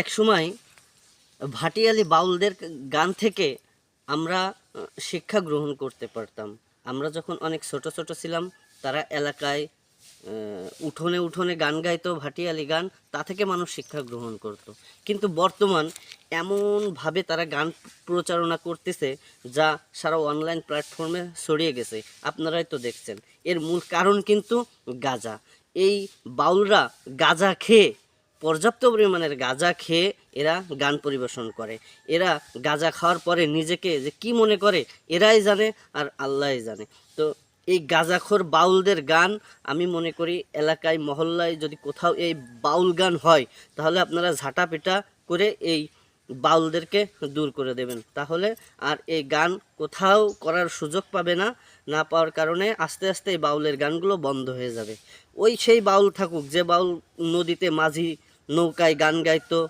এক সময় ভাটিয়ালি বাউলদের গান থেকে আমরা শিক্ষা গ্রহণ করতে পারতাম। আমরা যখন অনেক ছোট ছোট ছিলাম, তারা এলাকায় উঠোনে উঠোনে গান গাইতো, ভাটিয়ালি গান, তা থেকে মানুষ শিক্ষা গ্রহণ করত। কিন্তু বর্তমান এমনভাবে তারা গান প্রচারণা করতেছে যা সারা অনলাইন প্ল্যাটফর্মে ছড়িয়ে গেছে। আপনারাই তো দেখছেন। এর মূল কারণ কিন্তু গাঁজা। এই বাউলরা গাঁজা খেয়ে পর্যাপ্ত পরিমাণের গাঁজা খেয়ে এরা গান পরিবেশন করে। এরা গাঁজা খাওয়ার পরে নিজেকে যে কি মনে করে, এরাই জানে আর আল্লাহই জানে। তো এই গাঁজাখোর বাউলদের গান আমি মনে করি এলাকায়, মহল্লায় যদি কোথাও এই বাউল গান হয়, তাহলে আপনারা ঝাঁটা পেটা করে এই বাউলদেরকে দূর করে দেবেন। তাহলে আর এই গান কোথাও করার সুযোগ পাবে না না পাওয়ার কারণে আস্তে আস্তে এই বাউলের গানগুলো বন্ধ হয়ে যাবে। ওই সেই বাউল থাকুক, যে বাউল নদীতে মাঝি নৌকায় গান গাইতো